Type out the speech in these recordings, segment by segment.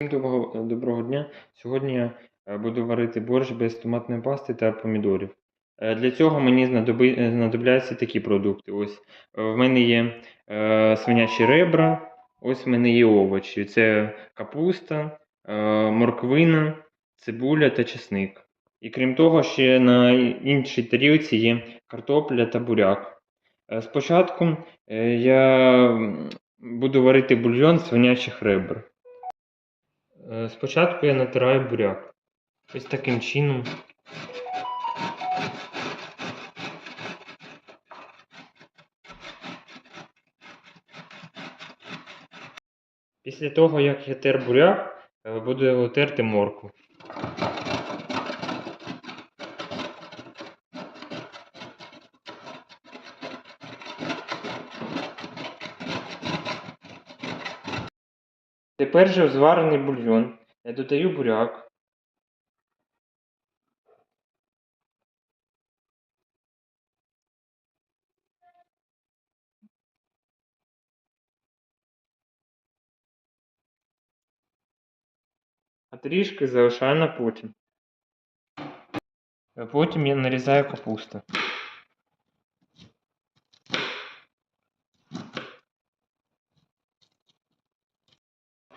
Всім доброго, доброго дня. Сьогодні я е, буду варити борщ без томатної пасти та помідорів. Е, Для цього мені е, знадобляться такі продукти. Ось е, в мене є е, свинячі ребра, ось в мене є овочі. Це капуста, е, морквина, цибуля та чесник. І крім того, ще на іншій тарілці є картопля та буряк. Е, Спочатку е, я буду варити бульйон свинячих ребр. Е, Спочатку я натираю буряк. Ось таким чином. Після того, як я тер буряк, е, буду терти моркву. Тепер же в зварений бульйон я додаю буряк. А трішки залишаю на потім. Потім я нарізаю капусту.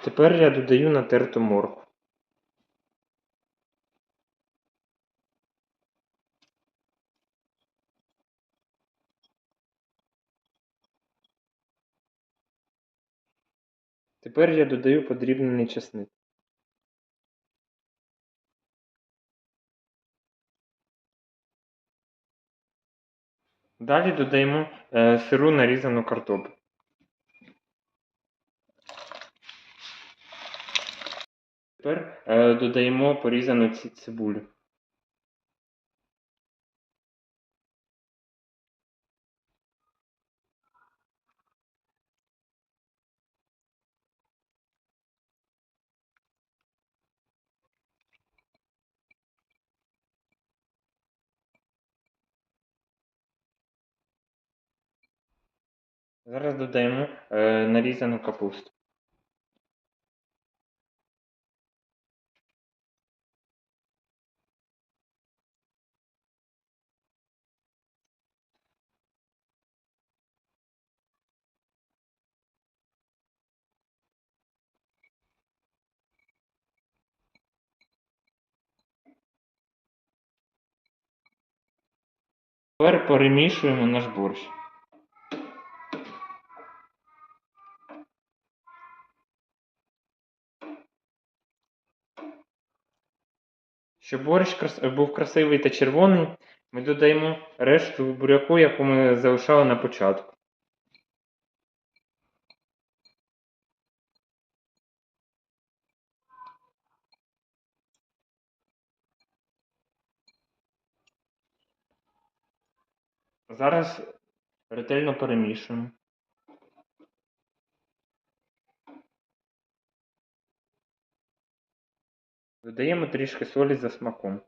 Тепер я додаю натерту моркву. Тепер я додаю подрібнений чесник. Далі додаємо е, сиру нарізану картоплю. Тепер е, додаємо порізану ці- цибулю. Зараз додаємо е, нарізану капусту. Тепер перемішуємо наш борщ. Щоб борщ був красивий та червоний, ми додаємо решту буряку, яку ми залишали на початку. Зараз ретельно перемішуємо. Додаємо трішки солі за смаком.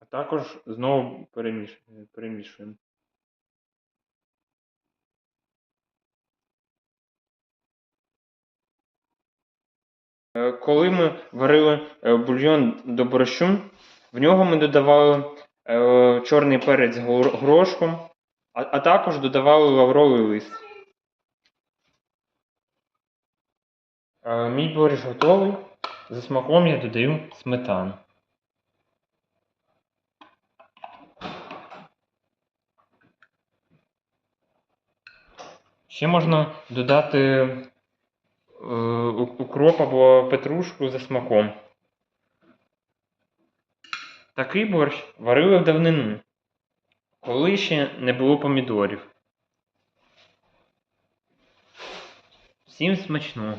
А також знову перемішуємо. Е, Коли ми варили е, бульйон до борщу, в нього ми додавали е, чорний перець горошком, а, а також додавали лавровий лист. Е, Мій борщ готовий. За смаком я додаю сметану. Ще можна додати е, укроп або петрушку за смаком. Такий борщ варили в давнину, коли ще не було помідорів. Всім смачного!